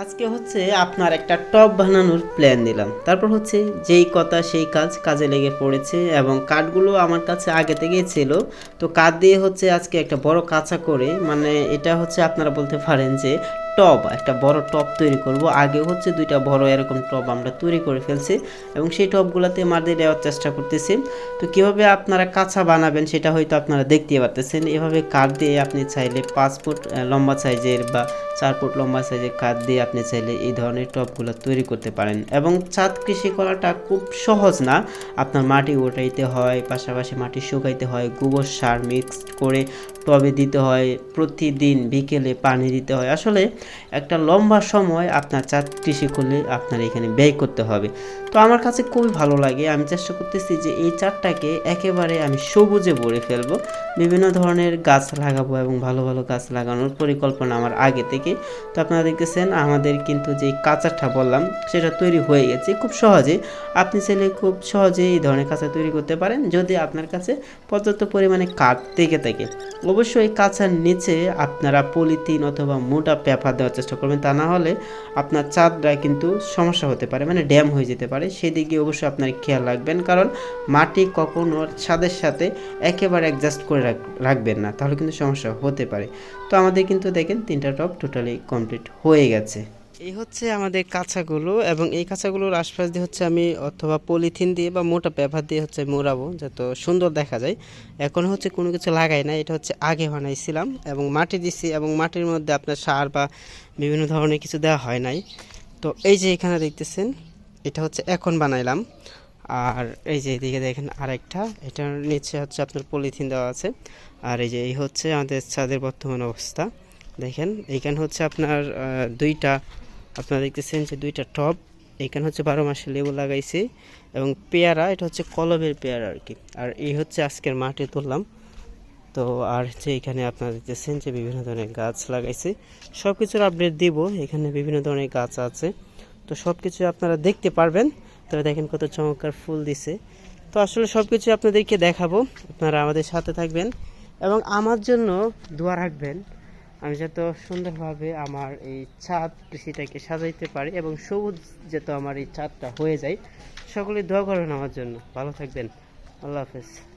আজকে হচ্ছে আপনার একটা টপ বানানোর প্ল্যান দিলাম তারপর হচ্ছে যেই কথা সেই কাজ কাজে লেগে পড়েছে এবং কাঠগুলো আমার কাছে আগে থেকেই ছিল। তো কাঠ দিয়ে হচ্ছে আজকে একটা বড় কাঁচা করে মানে এটা হচ্ছে আপনারা বলতে পারেন যে টব, একটা বড় টব তৈরি করব। আগে হচ্ছে দুইটা বড় এরকম টব আমরা তৈরি করে ফেলছি এবং সেই টবগুলোতে মাটি দেওয়ার চেষ্টা করতেছি। তো কীভাবে আপনারা কাঁচা বানাবেন সেটা হয়তো আপনারা দেখতে পারতেছেন। এভাবে কাঠ দিয়ে আপনি চাইলে ফুট লম্বা সাইজের বা চার ফুট লম্বা সাইজের কাঠ দিয়ে আপনি চাইলে এই ধরনের টবগুলো তৈরি করতে পারেন। এবং ছাদ কৃষি করাটা খুব সহজ না। আপনার মাটি ওঠাইতে হয়, পাশাপাশি মাটি শুকাইতে হয়, গোবর সার মিক্সড করে টবে দিতে হয়, প্রতিদিন বিকেলে পানি দিতে হয়। আসলে একটা লম্বা সময় আপনার চাঁদ কৃষি করলে আপনার এখানে ব্যয় করতে হবে। তো আমার কাছে খুবই ভালো লাগে। আমি চেষ্টা করতেছি যে এই চারটাকে একেবারে আমি সবুজে ভরে ফেলব। বিভিন্ন ধরনের গাছ লাগাবো এবং ভালো ভালো গাছ লাগানোর পরিকল্পনা আমার আগে থেকে তো আপনারা দেখতেছেন, আমাদের কিন্তু যে কাঁচাটা বললাম, সেটা তৈরি হয়ে গেছে খুব সহজে। আপনি চাইলে খুব সহজে এই ধরনের কাঁচা তৈরি করতে পারেন, যদি আপনার কাছে পর্যাপ্ত পরিমাণে কাঠ থেকে থাকে। অবশ্যই কাঁচার নিচে আপনারা পলিথিন অথবা মোটা পেপার দেওয়ার চেষ্টা করবেন, তা না হলে আপনার চাঁদটা কিন্তু সমস্যা হতে পারে মানে ড্যাম হয়ে যেতে পারে। সেদিকে অবশ্যই আপনার খেয়াল রাখবেন, কারণ মাটি কখনো ছাদের সাথে একেবারে অ্যাডজাস্ট করে রাখবেন না, তাহলে কিন্তু সমস্যা হতে পারে। তো আমাদের কিন্তু দেখেন তিনটা টপ টোটালি কমপ্লিট হয়ে গেছে। এই হচ্ছে আমাদের কাঁচাগুলো এবং এই কাঁচাগুলোর আশপাশ দিয়ে হচ্ছে আমি অথবা পলিথিন দিয়ে বা মোটা পেপার দিয়ে হচ্ছে মোড়াবো যাতে সুন্দর দেখা যায়। এখন হচ্ছে কোনো কিছু লাগাই না এটা হচ্ছে আগে বানাইছিলাম এবং মাটি দিছি এবং মাটির মধ্যে আপনার সার বা বিভিন্ন ধরনের কিছু দেওয়া হয় নাই। তো এই যে এখানে দেখতেছেন, এটা হচ্ছে এখন বানাইলাম। আর এই যে এদিকে দেখেন আরেকটা, এটার নিচে হচ্ছে আপনার পলিথিন দেওয়া আছে। আর এই যে এই হচ্ছে আমাদের ছাদের বর্তমান অবস্থা। দেখেন, এইখানে হচ্ছে আপনার দুইটা, আপনারা দেখতেছেন যে দুইটা টব, এইখানে হচ্ছে বারো মাসে লেবু লাগাইছি, এবং পেয়ারা, এটা হচ্ছে কলমের পেয়ারা আর কি আর এই হচ্ছে আজকের মাটি তুললাম। তো আর যে এখানে আপনারা দেখতেছেন যে বিভিন্ন ধরনের গাছ লাগাইছে। সব কিছুর আপডেট দিব, এখানে বিভিন্ন ধরনের গাছ আছে। তো সব কিছু আপনারা দেখতে পারবেন। তবে দেখেন কত চমৎকার ফুল দিছে। তো আসলে সব কিছু আপনাদেরকে দেখাবো। আপনারা আমাদের সাথে থাকবেন এবং আমার জন্য দোয়া রাখবেন। আমি যত সুন্দরভাবে আমার এই ছাদ কৃষিটাকে সাজাইতে পারি এবং সবুজ যত আমার এই ছাদটা হয়ে যায়, সকলে দোয়া করেন আমার জন্য। ভালো থাকবেন। আল্লাহ হাফেজ।